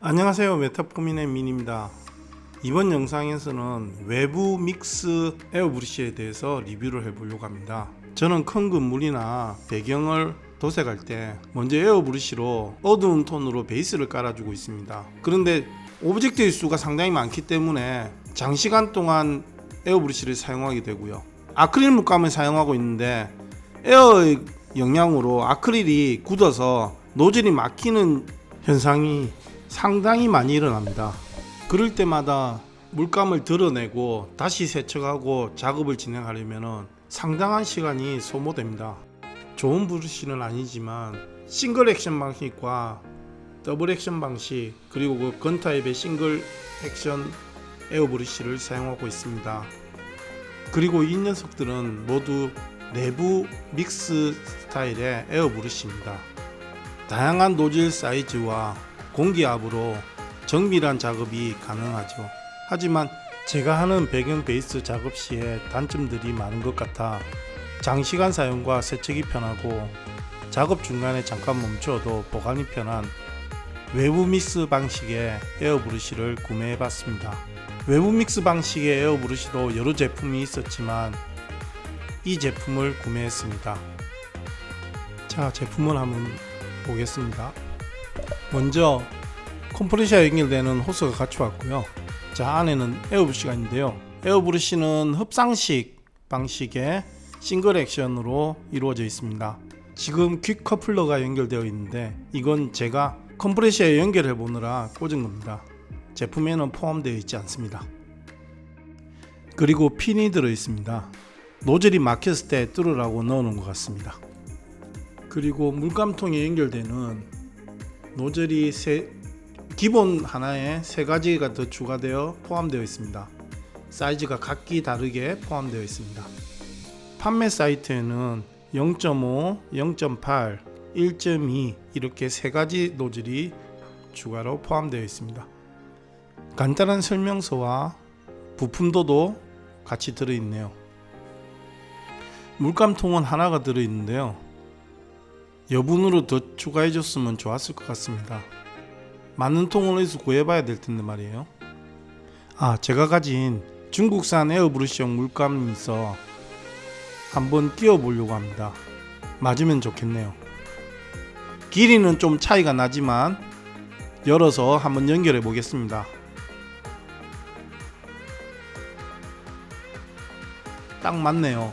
안녕하세요. 메타포민의 민입니다. 이번 영상에서는 외부 믹스 에어브러쉬에 대해서 리뷰를 해보려고 합니다. 저는 큰 건물이나 배경을 도색할 때 먼저 에어브러쉬로 어두운 톤으로 베이스를 깔아주고 있습니다. 그런데 오브젝트의 수가 상당히 많기 때문에 장시간 동안 에어브러쉬를 사용하게 되고요. 아크릴 물감을 사용하고 있는데 에어의 영향으로 아크릴이 굳어서 노즐이 막히는 현상이 상당히 많이 일어납니다. 그럴 때마다 물감을 드러내고 다시 세척하고 작업을 진행하려면 상당한 시간이 소모됩니다. 좋은 브러쉬는 아니지만 싱글 액션 방식과 더블 액션 방식 그리고 그 건타입의 싱글 액션 에어 브러쉬를 사용하고 있습니다. 그리고 이 녀석들은 모두 내부 믹스 스타일의 에어 브러쉬입니다. 다양한 노즐 사이즈와 공기압으로 정밀한 작업이 가능하죠. 하지만 제가 하는 배경 베이스 작업 시에 단점들이 많은 것 같아 장시간 사용과 세척이 편하고 작업 중간에 잠깐 멈춰도 보관이 편한 외부 믹스 방식의 에어 브러쉬를 구매해 봤습니다. 외부 믹스 방식의 에어 브러쉬도 여러 제품이 있었지만 이 제품을 구매했습니다. 자, 제품을 한번 보겠습니다. 먼저 컴프레셔 연결되는 호스가 같이 왔고요. 자 안에는 에어브러쉬가 있는데요. 에어브러쉬는 흡상식 방식의 싱글 액션으로 이루어져 있습니다. 지금 퀵 커플러가 연결되어 있는데 이건 제가 컴프레셔에 연결해 보느라 꽂은 겁니다. 제품에는 포함되어 있지 않습니다. 그리고 핀이 들어 있습니다. 노즐이 막혔을 때 뚫으라고 넣어놓은 것 같습니다. 그리고 물감통에 연결되는 노즐이 세, 기본 하나에 세 가지가 더 추가되어 포함되어 있습니다. 사이즈가 각기 다르게 포함되어 있습니다. 판매 사이트에는 0.5, 0.8, 1.2 이렇게 세 가지 노즐이 추가로 포함되어 있습니다. 간단한 설명서와 부품도도 같이 들어있네요. 물감통은 하나가 들어있는데요. 여분으로 더 추가해 줬으면 좋았을 것 같습니다. 맞는 통을 어디서 구해봐야 될 텐데 말이에요. 아, 제가 가진 중국산 에어브러쉬용 물감이 있어 한번 끼워 보려고 합니다. 맞으면 좋겠네요. 길이는 좀 차이가 나지만 열어서 한번 연결해 보겠습니다. 딱 맞네요.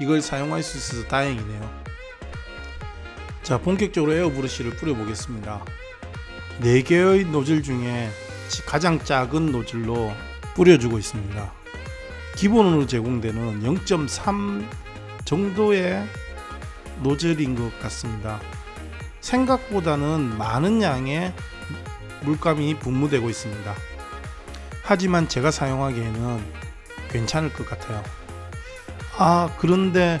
이걸 사용할 수 있어서 다행이네요. 자 본격적으로 에어 브러쉬를 뿌려 보겠습니다. 4개의 노즐 중에 가장 작은 노즐로 뿌려주고 있습니다. 기본으로 제공되는 0.3 정도의 노즐인 것 같습니다. 생각보다는 많은 양의 물감이 분무되고 있습니다. 하지만 제가 사용하기에는 괜찮을 것 같아요. 아 그런데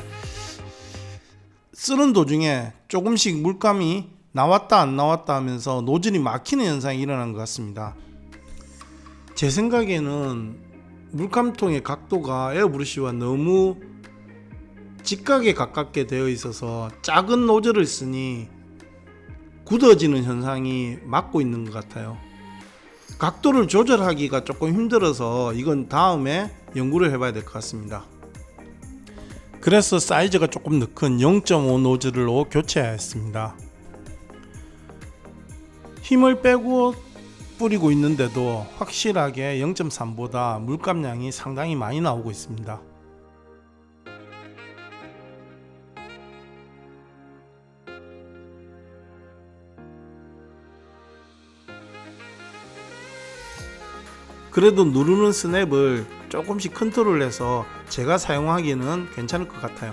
쓰는 도중에 조금씩 물감이 나왔다 안 나왔다 하면서 노즐이 막히는 현상이 일어난 것 같습니다. 제 생각에는 물감통의 각도가 에어브러쉬와 너무 직각에 가깝게 되어 있어서 작은 노즐을 쓰니 굳어지는 현상이 막고 있는 것 같아요. 각도를 조절하기가 조금 힘들어서 이건 다음에 연구를 해봐야 될 것 같습니다. 그래서 사이즈가 조금 더큰0.5 노즐로 교체하였습니다. 힘을 빼고 뿌리고 있는데도 확실하게 0.3보다 물감량이 상당히 많이 나오고 있습니다. 그래도 누르는 스냅을 조금씩 컨트롤해서 제가 사용하기에는 괜찮을 것 같아요.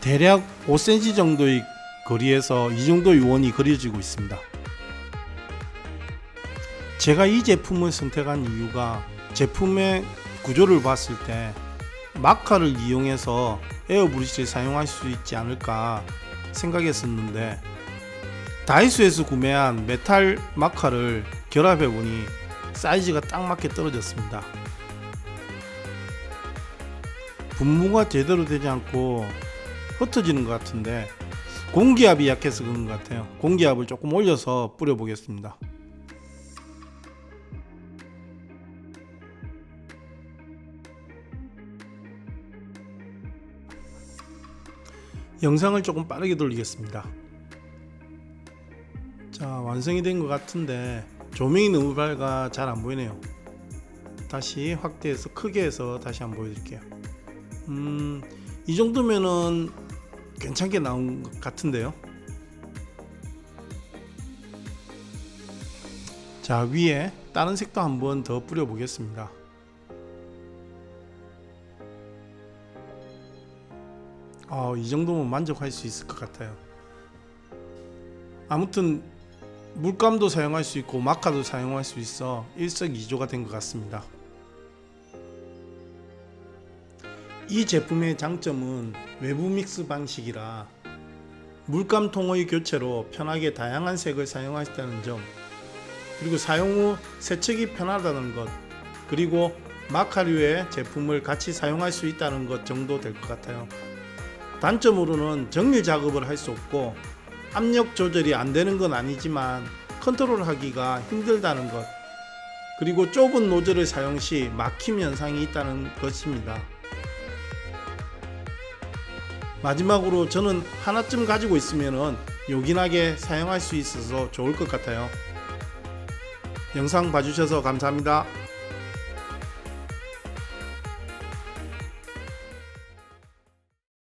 대략 5cm 정도의 거리에서 이 정도의 원이 그려지고 있습니다. 제가 이 제품을 선택한 이유가 제품의 구조를 봤을 때 마카를 이용해서 에어브러쉬를 사용할 수 있지 않을까 생각했었는데 다이소에서 구매한 메탈 마카를 결합해 보니 사이즈가 딱 맞게 떨어졌습니다. 분무가 제대로 되지 않고 흩어지는 것 같은데 공기압이 약해서 그런 것 같아요. 공기압을 조금 올려서 뿌려 보겠습니다. 영상을 조금 빠르게 돌리겠습니다. 자 완성이 된 것 같은데 조명이 너무 밝아 잘 안 보이네요. 다시 확대해서 크게 해서 다시 한번 보여드릴게요. 음, 이 정도면은 괜찮게 나온 것 같은데요. 자 위에 다른 색도 한번 더 뿌려 보겠습니다. 아, 이 정도면 만족할 수 있을 것 같아요. 아무튼 물감도 사용할 수 있고 마카도 사용할 수 있어 일석이조가 된 것 같습니다. 이 제품의 장점은 외부 믹스 방식이라 물감통의 교체로 편하게 다양한 색을 사용할 수 있다는 점 그리고 사용 후 세척이 편하다는 것 그리고 마카류의 제품을 같이 사용할 수 있다는 것 정도 될 것 같아요. 단점으로는 정밀 작업을 할 수 없고 압력 조절이 안 되는 건 아니지만 컨트롤 하기가 힘들다는 것 그리고 좁은 노즐을 사용 시 막힘 현상이 있다는 것입니다. 마지막으로 저는 하나쯤 가지고 있으면 요긴하게 사용할 수 있어서 좋을 것 같아요. 영상 봐주셔서 감사합니다.